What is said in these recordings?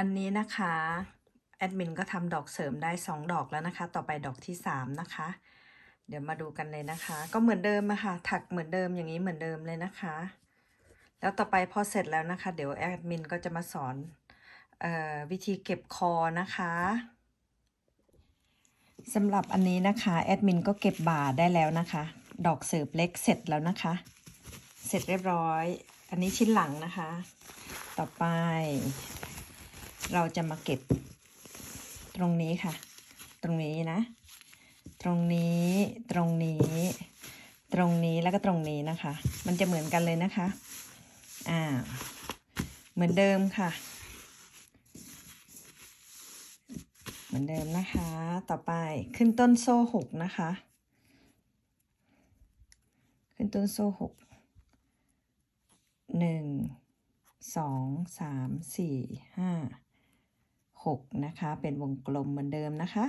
อันนี้นะคะแอดมินก็ทำดอกเสริมได้ 2 ดอกแล้วนะคะ ต่อไปดอกที่ 3 นะคะ เดี๋ยวมาดูกันเลยนะคะ ก็เหมือนเดิมอะค่ะ ถักเหมือนเดิมอย่างนี้เหมือนเดิมเลยนะคะ แล้วต่อไปพอเสร็จแล้วนะคะ เดี๋ยวแอดมินก็จะมาสอนออวิธีเก็บคอนะคะสำหรับอันนี้นะคะแอดมินก็เก็บบ่าได้แล้วนะคะ ดอกเสร์ฟเล็กเสร็จแล้วนะคะ เสร็จเรียบร้อย อันนี้ชิ้นหลังนะคะ ต่อไป เราจะมาเก็บ ตรงนี้ค่ะ ตรงนี้นะ ตรงนี้ ตรงนี้ ตรงนี้แล้วก็ตรงนี้นะคะ มันจะเหมือนกันเลยนะคะ อ่า เหมือนเดิมค่ะ เหมือนเดิมนะคะ ต่อไปขึ้นต้นโซ่หกนะคะ ขึ้นต้นโซ่หกหนึ่งสองสามสี่ห้า หกนะคะ เป็นวงกลมเหมือนเดิมนะคะ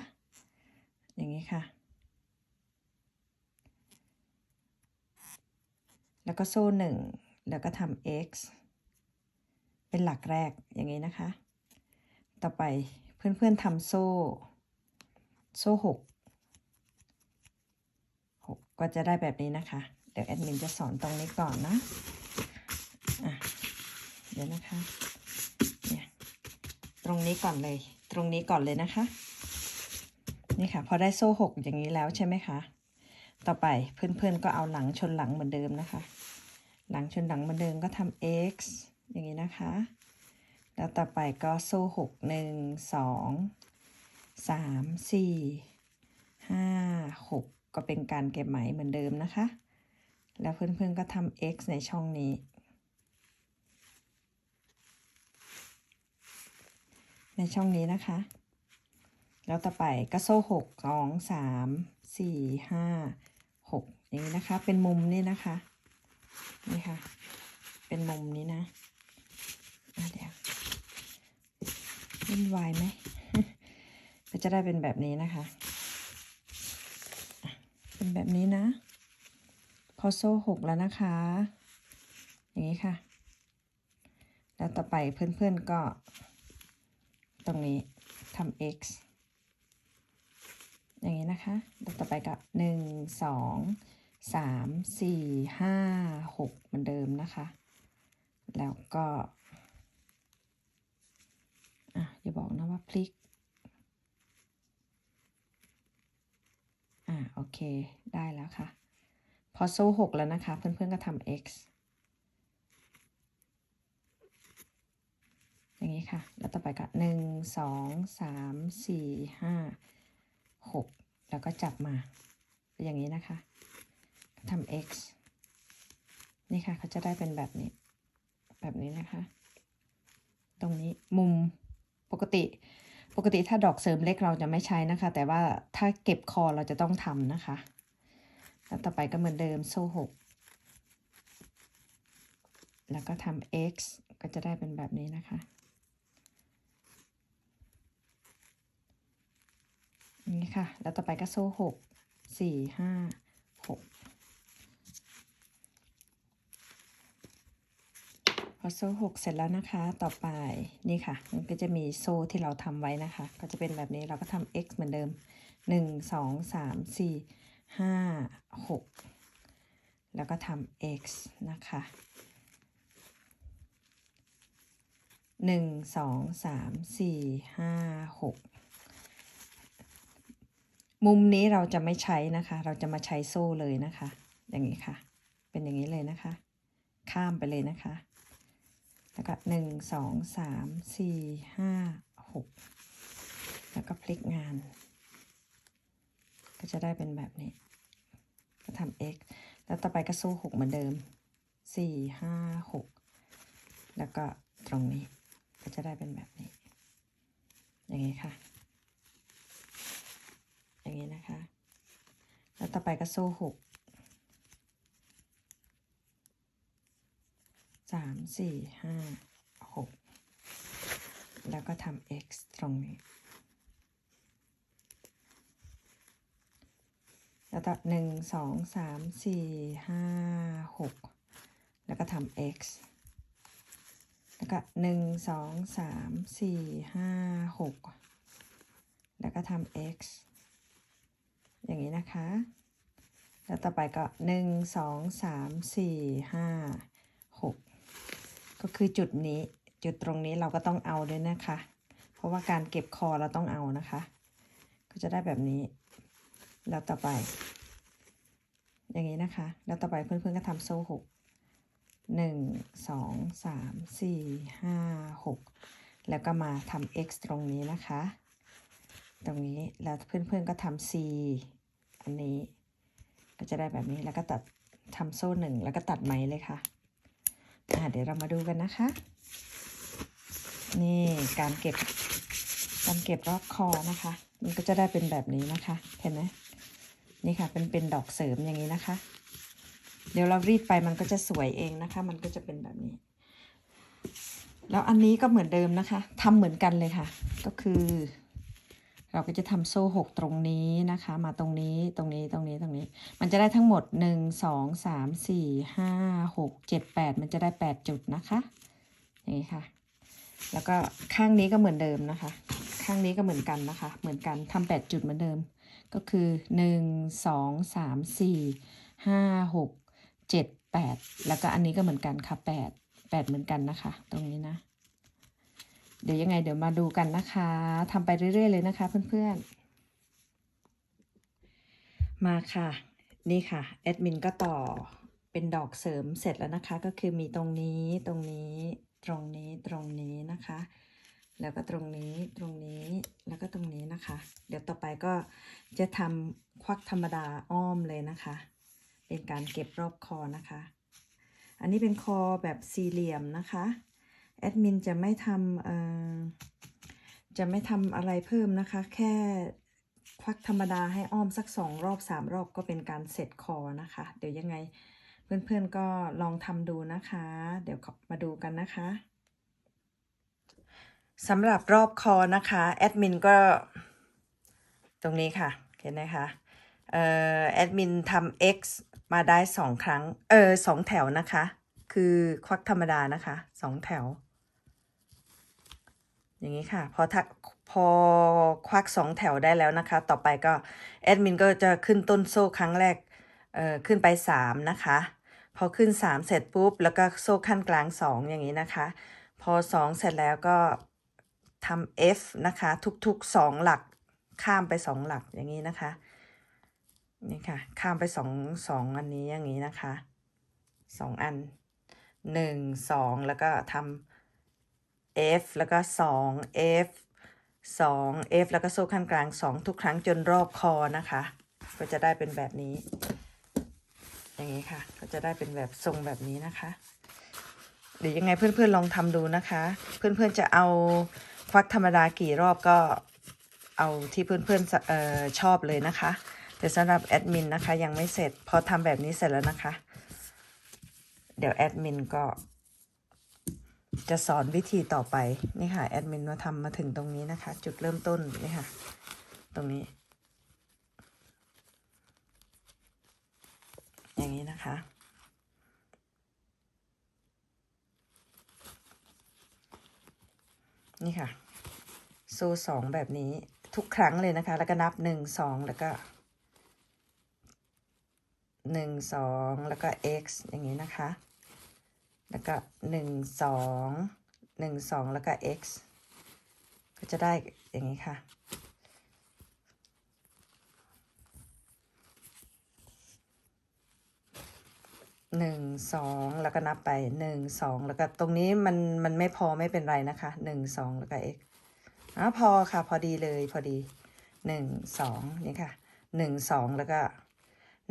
อย่างนี้ค่ะ แล้วก็โซ่หนึ่งแล้วก็ทำ x เป็นหลักแรกอย่างนี้นะคะ ต่อไปเพื่อนๆทำโซ่ โซ่หกหกก็จะได้แบบนี้นะคะ เดี๋ยวแอดมินจะสอนตรงนี้ก่อนนะ อะ เดี๋ยวนะคะ ตรงนี้ก่อนเลย ตรงนี้ก่อนเลยนะคะ นี่ค่ะ พอได้โซ่หกอย่างนี้แล้วใช่ไหมคะ ต่อไปเพื่อนๆก็เอาหลังชนหลังเหมือนเดิมนะคะ หลังชนหลังเหมือนเดิมก็ทำ x อย่างนี้นะคะ แล้วต่อไปก็โซ่หกหนึ่งสองสามสี่ห้าหกก็เป็นการเก็บไหมเหมือนเดิมนะคะ แล้วเพื่อนๆก็ทำ x ในช่องนี้ ในช่องนี้นะคะ แล้วต่อไปก็โซ่หกสองสามสี่ห้าหกอย่างนี้นะคะ เป็นมุมนี่นะคะ นี่ค่ะ เป็นมุมนี้นะเดี๋ยววุ่นวายไหมก็จะได้เป็นแบบนี้นะคะ เป็นแบบนี้นะ พอโซ่หกแล้วนะคะ อย่างนี้ค่ะ แล้วต่อไปเพื่อนๆก็ ตรงนี้ทำ x อย่างนี้นะคะต่อไปก็หนึ่งสองสามสี่ห้าหกเหมือนเดิมนะคะ แล้วก็อะอย่าบอกนะว่าพลิกอะโอเคได้แล้วค่ะ พอโซ่หกแล้วนะคะ เพื่อนๆก็ทำ x อย่าง นี้ค่ะ แล้วต่อไปก็หนึ่งสองสามสี่ห้าหกแล้วก็จับมาเป็นอย่างนี้นะคะทำ x นี่ค่ะเขาจะได้เป็นแบบนี้ แบบนี้นะคะ ตรงนี้มุมปกติปกติถ้าดอกเสริมเล็กเราจะไม่ใช้นะคะ แต่ว่าถ้าเก็บคอเราจะต้องทำนะคะ แล้วต่อไปก็เหมือนเดิมโซ่หกแล้วก็ทำ x ก็จะได้เป็นแบบนี้นะคะ นี่ค่ะ แล้วต่อไปก็โซ่หกสี่ห้าหกพอโซ่หกเสร็จแล้วนะคะ ต่อไปนี่ค่ะ มันก็จะมีโซ่ที่เราทำไว้นะคะ ก็จะเป็นแบบนี้เราก็ทำ x เหมือนเดิมหนึ่งสองสามสี่ห้าหกแล้วก็ทำ x นะคะหนึ่งสองสามสี่ห้าหก มุมนี้เราจะไม่ใช้นะคะ เราจะมาใช้โซ่เลยนะคะ อย่างนี้ค่ะ เป็นอย่างนี้เลยนะคะ ข้ามไปเลยนะคะ แล้วก็หนึ่งสองสามสี่ห้าหกแล้วก็พลิกงาน ก็จะได้เป็นแบบนี้ ก็ทำ x แล้วต่อไปก็โซ่หกเหมือนเดิมสี่ห้าหกแล้วก็ตรงนี้ ก็จะได้เป็นแบบนี้ อย่างนี้ค่ะ อย่างนี้นะคะ แล้วต่อไปก็โซ่หกสามสี่ห้าหกแล้วก็ทำ x ตรงนี้ แล้วต่อหนึ่งสองสามสี่ห้าหกแล้วก็ทำ x แล้วก็หนึ่งสองสามสี่ห้าหกแล้วก็ทำ x อย่างนี้นะคะ แล้วต่อไปก็หนึ่งสองสามสี่ห้าหกก็คือจุดนี้จุดตรงนี้เราก็ต้องเอาด้วยนะคะ เพราะว่าการเก็บคอเราต้องเอานะคะ ก็จะได้แบบนี้ แล้วต่อไป อย่างนี้นะคะ แล้วต่อไปเพื่อนๆก็ทำโซ่หกหนึ่งสองสามสี่ห้าหกแล้วก็มาทำ x ตรงนี้นะคะ ตรงนี้แล้วเพื่อนๆก็ทำ c อันนี้ ก็จะได้แบบนี้แล้วก็ตัดทำโซ่หนึ่งแล้วก็ตัดไหมเลยค่ะเดี๋ยวเรามาดูกันนะคะ นี่การเก็บการเก็บรอบคอนะคะ มันก็จะได้เป็นแบบนี้นะคะ เห็นไหมนี่ค่ะเป็นเป็นดอกเสริมอย่างนี้นะคะ เดี๋ยวเรารีดไปมันก็จะสวยเองนะคะ มันก็จะเป็นแบบนี้ แล้วอันนี้ก็เหมือนเดิมนะคะทำเหมือนกันเลยค่ะ ก็คือ เราก็จะทำโซ่หกตรงนี้นะคะ มาตรงนี้ตรงนี้ตรงนี้ตรงนี้ มันจะได้ทั้งหมดหนึ่งสองสามสี่ห้าหกเจ็ดแปดมันจะได้แปดจุดนะคะอย่างนี้ค่ะ แล้วก็ข้างนี้ก็เหมือนเดิมนะคะ ข้างนี้ก็เหมือนกันนะคะ เหมือนกันทำแปดจุดเหมือนเดิม ก็คือหนึ่งสองสามสี่ห้าหกเจ็ดแปดแล้วก็อันนี้ก็เหมือนกันค่ะแปดแปดเหมือนกันนะคะ ตรงนี้นะ เดี๋ยวยังไงเดี๋ยวมาดูกันนะคะทำไปเรื่อย ๆ เลยนะคะเพื่อนๆ มาค่ะ นี่ค่ะแอดมินก็ต่อเป็นดอกเสริมเสร็จแล้วนะคะ ก็คือมีตรงนี้ตรงนี้ตรงนี้ตรงนี้นะคะ แล้วก็ตรงนี้ตรงนี้แล้วก็ตรงนี้นะคะ เดี๋ยวต่อไปก็จะทำควักธรรมดาอ้อมเลยนะคะ เป็นการเก็บรอบคอนะคะ อันนี้เป็นคอแบบสี่เหลี่ยมนะคะ แอดมินจะไม่ทำเอ่อจะไม่ทำอะไรเพิ่มนะคะ แค่ควักธรรมดาให้อ้อมสักสองรอบสามรอบก็เป็นการเสร็จคอนะคะ เดี๋ยวยังไงเพื่อนๆก็ลองทำดูนะคะ เดี๋ยวมาดูกันนะคะสำหรับรอบคอนะคะแอดมินก็ตรงนี้ค่ะเห็นไหมคะเอ่อแอดมินทำ x มาได้สองครั้งเออสองแถวนะคะ คือควักธรรมดานะคะสองแถว อย่างนี้ค่ะ พอทักพอควักสองแถวได้แล้วนะคะ ต่อไปก็แอดมินก็จะขึ้นต้นโซ่ครั้งแรกเอ่อขึ้นไปสามนะคะ พอขึ้นสามเสร็จปุ๊บ แล้วก็โซ่ขั้นกลางสองอย่างนี้นะคะ พอสองเสร็จแล้วก็ทำ F นะคะ ทุกๆสองหลักข้ามไปสองหลักอย่างนี้นะคะนี่ค่ะ ข้ามไปสองสองอันนี้อย่างนี้นะคะสองอันหนึ่งสองแล้วก็ทำ F แล้วก็สอง F สอง F แล้วก็โซ่ขั้นกลางสองทุกครั้งจนรอบคอนะคะ ก็จะได้เป็นแบบนี้ อย่างนี้ค่ะ ก็จะได้เป็นแบบทรงแบบนี้นะคะ เดี๋ยวยังไงเพื่อนๆลองทำดูนะคะ เพื่อนๆจะเอาควักธรรมดากี่รอบก็เอาที่เพื่อนๆอ่อชอบเลยนะคะ แต่สำหรับแอดมินนะคะยังไม่เสร็จ พอทำแบบนี้เสร็จแล้วนะคะ เดี๋ยวแอดมินก็ จะสอนวิธีต่อไปนี่ค่ะแอดมินมาทำมาถึงตรงนี้นะคะ จุดเริ่มต้นนี่ค่ะ ตรงนี้ อย่างนี้นะคะ นี่ค่ะ โซ่สองแบบนี้ทุกครั้งเลยนะคะ แล้วก็นับหนึ่งสองแล้วก็หนึ่งสองแล้วก็ x อย่างนี้นะคะ แล้วก็หนึ่งสองหนึ่งสองแล้วก็ x ก็จะได้อย่างนี้ค่ะ หนึ่งสองแล้วก็นับไปหนึ่งสองแล้วก็ตรงนี้มันมันไม่พอไม่เป็นไรนะคะหนึ่งสองแล้วก็ x อะพอค่ะพอดีเลยพอดีหนึ่งสองนี่ค่ะหนึ่งสองแล้วก็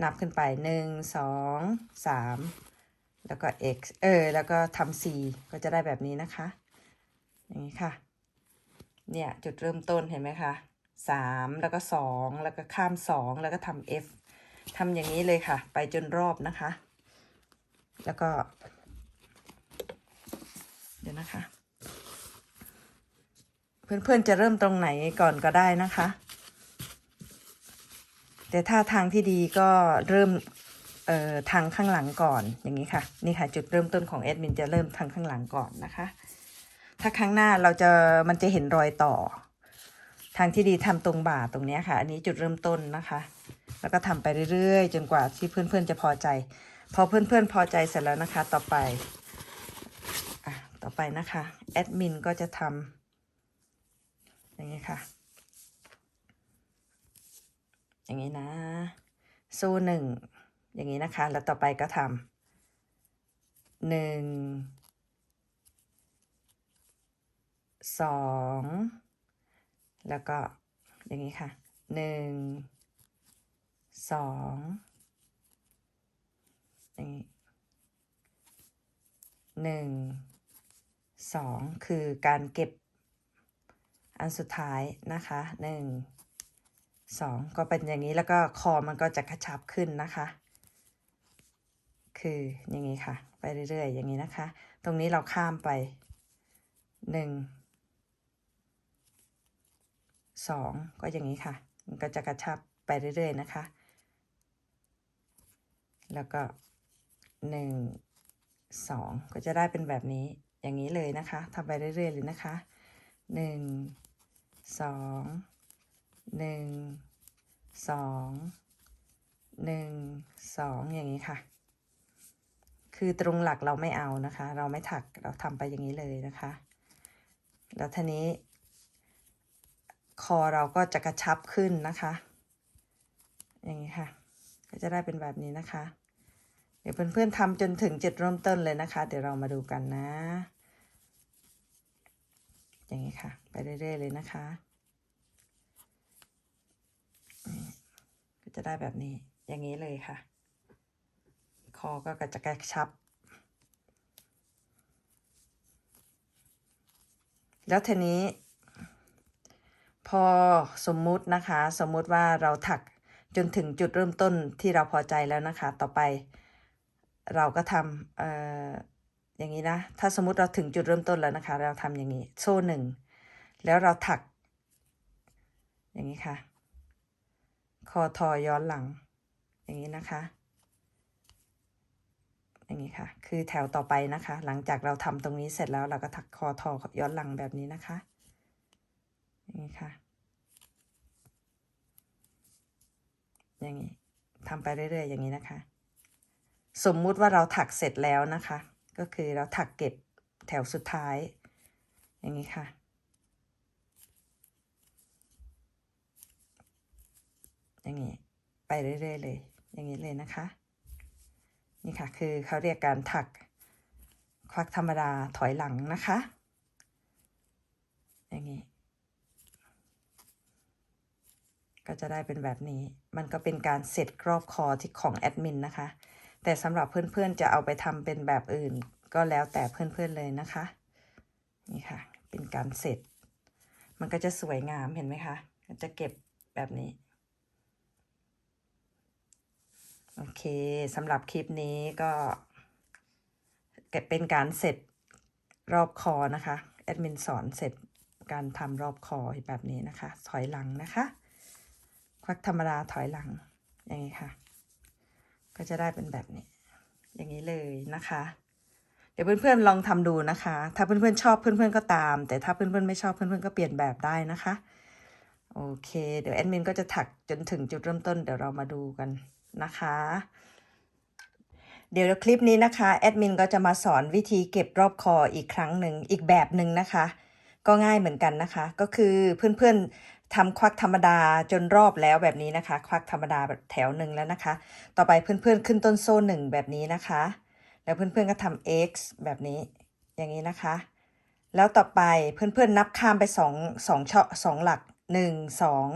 นับขึ้นไปหนึ่งสองสาม แล้วก็ x เออ แล้วก็ทำ c ก็จะได้แบบนี้นะคะ อย่างนี้ค่ะ เนี่ยจุดเริ่มต้นเห็นไหมคะสามแล้วก็สองแล้วก็ข้ามสองแล้วก็ทำ f ทำอย่างนี้เลยค่ะ ไปจนรอบนะคะ แล้วก็ เดี๋ยวนะคะ เพื่อนๆจะเริ่มตรงไหนก่อนก็ได้นะคะ แต่ถ้าทางที่ดีก็เริ่ม ทางข้างหลังก่อนอย่างนี้ค่ะนี่ค่ะจุดเริ่มต้นของแอดมินจะเริ่มทางข้างหลังก่อนนะคะ ถ้าครั้งหน้าเราจะมันจะเห็นรอยต่อ ทางที่ดีทำตรงบ่าตรงนี้ค่ะ อันนี้จุดเริ่มต้นนะคะ แล้วก็ทำไปเรื่อยๆ จนกว่าที่เพื่อนๆจะพอใจ พอเพื่อนๆพอใจเสร็จแล้วนะคะ ต่อไปอะต่อไปนะคะแอดมินก็จะทำอย่างนี้ค่ะ อย่างนี้นะโซ่หนึ่ง อย่างนี้นะคะ แล้วต่อไปก็ทำหนึ่งสองแล้วก็อย่างนี้ค่ะหนึ่งสองอย่างนี้หนึ่งสองคือการเก็บอันสุดท้ายนะคะหนึ่งสองก็เป็นอย่างนี้แล้วก็คอมันก็จะกระชับขึ้นนะคะ คืออย่างนี้ค่ะ ไปเรื่อยๆ อย่างนี้นะคะ ตรงนี้เราข้ามไปหนึ่งสองก็อย่างนี้ค่ะ มันก็จะกระชับไปเรื่อยๆนะคะ แล้วก็หนึ่งสองก็จะได้เป็นแบบนี้อย่างนี้เลยนะคะทำไปเรื่อยๆเลยนะคะหนึ่งสองหนึ่งสองหนึ่งสองอย่างนี้ค่ะ คือตรงหลักเราไม่เอานะคะ เราไม่ถักเราทำไปอย่างนี้เลยนะคะ แล้วทีนี้ คอเราก็จะกระชับขึ้นนะคะ อย่างนี้ค่ะ ก็จะได้เป็นแบบนี้นะคะ เดี๋ยวเพื่อนๆทำจนถึงจุดเริ่มต้นเลยนะคะ เดี๋ยวเรามาดูกันนะ อย่างนี้ค่ะ ไปเรื่อยๆเลยนะคะก็จะได้แบบนี้อย่างนี้เลยค่ะ คอก็จะกระชับ แล้วทีนี้ พอสมมุตินะคะ สมมุติว่าเราถักจนถึงจุดเริ่มต้นที่เราพอใจแล้วนะคะ ต่อไปเราก็ทำเอ่ออย่างนี้นะ ถ้าสมมติเราถึงจุดเริ่มต้นแล้วนะคะ เราทำอย่างนี้ โซ่หนึ่ง แล้วเราถัก อย่างนี้ค่ะ คอทอย้อนหลัง อย่างนี้นะคะ อย่างนี้ค่ะ คือแถวต่อไปนะคะ หลังจากเราทำตรงนี้เสร็จแล้วเราก็ถักคอทอย้อนหลังแบบนี้นะคะ อย่างนี้ค่ะ อย่างนี้ทำไปเรื่อยๆ อย่างนี้นะคะ สมมุติว่าเราถักเสร็จแล้วนะคะ ก็คือเราถักเก็บแถวสุดท้าย อย่างนี้ค่ะอย่างนี้ไปเรื่อยๆเลย อย่างนี้เลยนะคะ นี่ค่ะ คือเขาเรียกการถักควักธรรมดาถอยหลังนะคะ อย่างนี้ ก็จะได้เป็นแบบนี้ มันก็เป็นการเสร็จรอบคอที่ของแอดมินนะคะ แต่สำหรับเพื่อนๆจะเอาไปทำเป็นแบบอื่น ก็แล้วแต่เพื่อนๆเลยนะคะ นี่ค่ะ เป็นการเสร็จ มันก็จะสวยงามเห็นไหมคะ จะเก็บแบบนี้ โอเคสำหรับคลิปนี้ก็เป็นการเสร็จรอบคอนะคะแอดมินสอนเสร็จการทำรอบคอแบบนี้นะคะ ถอยหลังนะคะ ควักธรรมดาถอยหลังอย่างนี้ค่ะ ก็จะได้เป็นแบบนี้ อย่างนี้เลยนะคะ เดี๋ยวเพื่อนๆลองทำดูนะคะ ถ้าเพื่อนๆชอบเพื่อนๆก็ตาม แต่ถ้าเพื่อนๆไม่ชอบเพื่อนๆก็เปลี่ยนแบบได้นะคะ โอเค เดี๋ยวแอดมินก็จะถักจนถึงจุดเริ่มต้น เดี๋ยวเรามาดูกัน นะคะ เดี๋ยวคลิปนี้นะคะแอดมินก็จะมาสอนวิธีเก็บรอบคออีกครั้งหนึ่งอีกแบบหนึ่งนะคะ ก็ง่ายเหมือนกันนะคะ ก็คือเพื่อนๆทำควักธรรมดาจนรอบแล้วแบบนี้นะคะ ควักธรรมดาแบบแถวหนึ่งแล้วนะคะ ต่อไปเพื่อนๆขึ้นต้นโซ่หนึ่งแบบนี้นะคะ แล้วเพื่อนๆก็ทำ x แบบนี้อย่างนี้นะคะ แล้วต่อไปเพื่อนๆนับข้ามไปสองสองช่องสองหลักหนึ่งสอง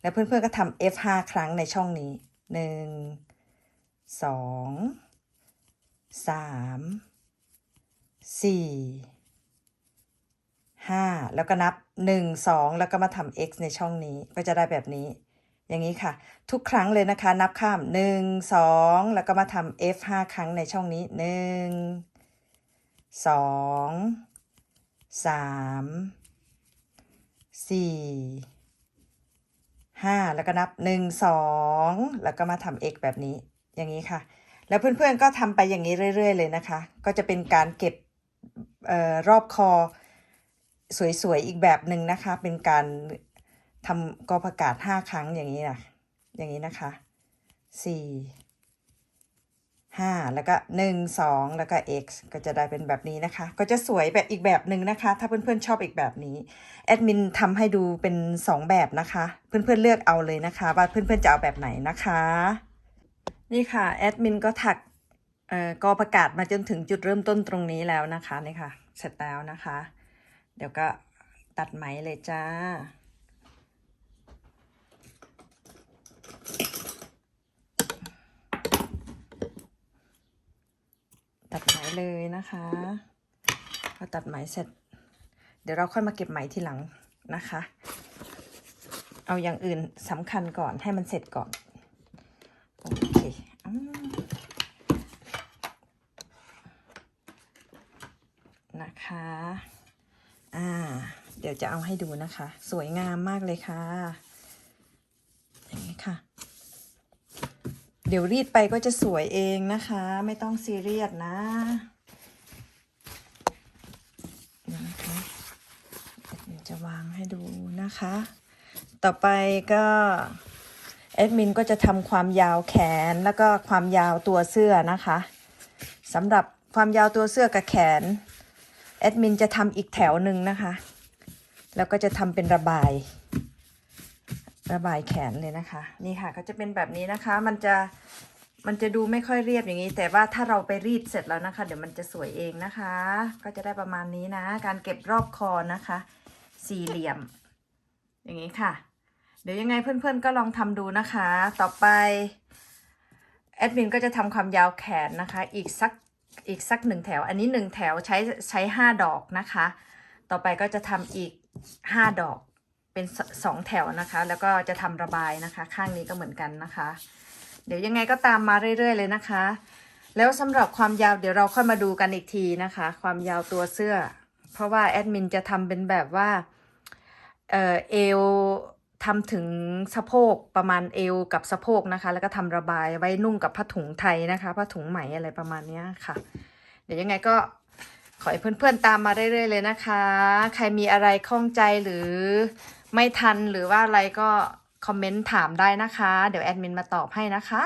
แล้วเพื่อนๆก็ทำ f ห้าครั้งในช่องนี้ หนึ่งสองสามสี่ห้าแล้วก็นับหนึ่งสองแล้วก็มาทำ x ในช่องนี้ก็จะได้แบบนี้ อย่างนี้ค่ะ ทุกครั้งเลยนะคะ นับข้ามหนึ่งสองแล้วก็มาทำ f ห้าครั้งในช่องนี้หนึ่งสองสามสี่ ห้าแล้วก็นับหนึ่งสองแล้วก็มาทำ x แบบนี้อย่างนี้ค่ะ แล้วเพื่อนๆก็ทำไปอย่างนี้เรื่อย ๆ เลยนะคะ ก็จะเป็นการเก็บออรอบคอสวยๆอีกแบบหนึ่งนะคะ เป็นการทำกอประกาศห้าครั้งอย่างนี้นะอย่างนี้นะคะสี่ ห้าแล้วก็หนึ่งสองแล้วก็ x ก็จะได้เป็นแบบนี้นะคะ ก็จะสวยแบบอีกแบบหนึ่งนะคะ ถ้าเพื่อนๆชอบอีกแบบนี้ แอดมินทำให้ดูเป็นสองแบบนะคะ เพื่อนๆเลือกเอาเลยนะคะ ว่าเพื่อนๆจะเอาแบบไหนนะคะ นี่ค่ะ แอดมินก็ถักเอ่อกอประกาศมาจนถึงจุดเริ่มต้นตรงนี้แล้วนะคะนี่ค่ะ เสร็จแล้วนะคะ เดี๋ยวก็ตัดไหมเลยจ้า ตัดไหม เลยนะคะ พอตัดไหมเสร็จ เดี๋ยวเราค่อยมาเก็บไหมทีหลังนะคะ เอาอย่างอื่นสำคัญก่อนให้มันเสร็จก่อน โอเคอนะคะ อ่า เดี๋ยวจะเอาให้ดูนะคะ สวยงามมากเลยค่ะ อย่างนี้ค่ะ เดี๋ยวรีดไปก็จะสวยเองนะคะ ไม่ต้องซีเรียสนะเดี๋ยวนะคะจะวางให้ดูนะคะ ต่อไปก็แอดมินก็จะทำความยาวแขนแล้วก็ความยาวตัวเสื้อนะคะสำหรับความยาวตัวเสื้อกับแขนแอดมินจะทำอีกแถวหนึ่งนะคะ แล้วก็จะทำเป็นระบาย ระบายแขนเลยนะคะ นี่ค่ะก็จะเป็นแบบนี้นะคะ มันจะมันจะดูไม่ค่อยเรียบอย่างนี้ แต่ว่าถ้าเราไปรีดเสร็จแล้วนะคะ เดี๋ยวมันจะสวยเองนะคะ ก็จะได้ประมาณนี้นะ การเก็บรอบคอนะคะ สี่เหลี่ยม อย่างนี้ค่ะ เดี๋ยวยังไงเพื่อนๆก็ลองทำดูนะคะ ต่อไปแอดมินก็จะทำความยาวแขนนะคะ อีกสักอีกสักหนึ่งแถว อันนี้หนึ่งแถวใช้ใช้ห้าดอกนะคะ ต่อไปก็จะทำอีกห้าดอก เป็นสองแถวนะคะ แล้วก็จะทำระบายนะคะ ข้างนี้ก็เหมือนกันนะคะ เดี๋ยวยังไงก็ตามมาเรื่อย ๆ เลยนะคะ แล้วสำหรับความยาวเดี๋ยวเราค่อยมาดูกันอีกทีนะคะ ความยาวตัวเสื้อ เพราะว่าแอดมินจะทำเป็นแบบว่าเออเอวทำถึงสะโพกประมาณเอวกับสะโพกนะคะ แล้วก็ทำระบายไว้นุ่งกับผ้าถุงไทยนะคะผ้าถุงไหมอะไรประมาณนี้ค่ะ เดี๋ยวยังไงก็ขอให้เพื่อนๆตามมาเรื่อยๆเลยนะคะ ใครมีอะไรข้องใจหรือ ไม่ทันหรือว่าอะไรก็คอมเมนต์ถามได้นะคะ เดี๋ยวแอดมินมาตอบให้นะคะ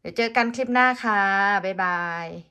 เดี๋ยวเจอกันคลิปหน้าค่ะ บ๊ายบาย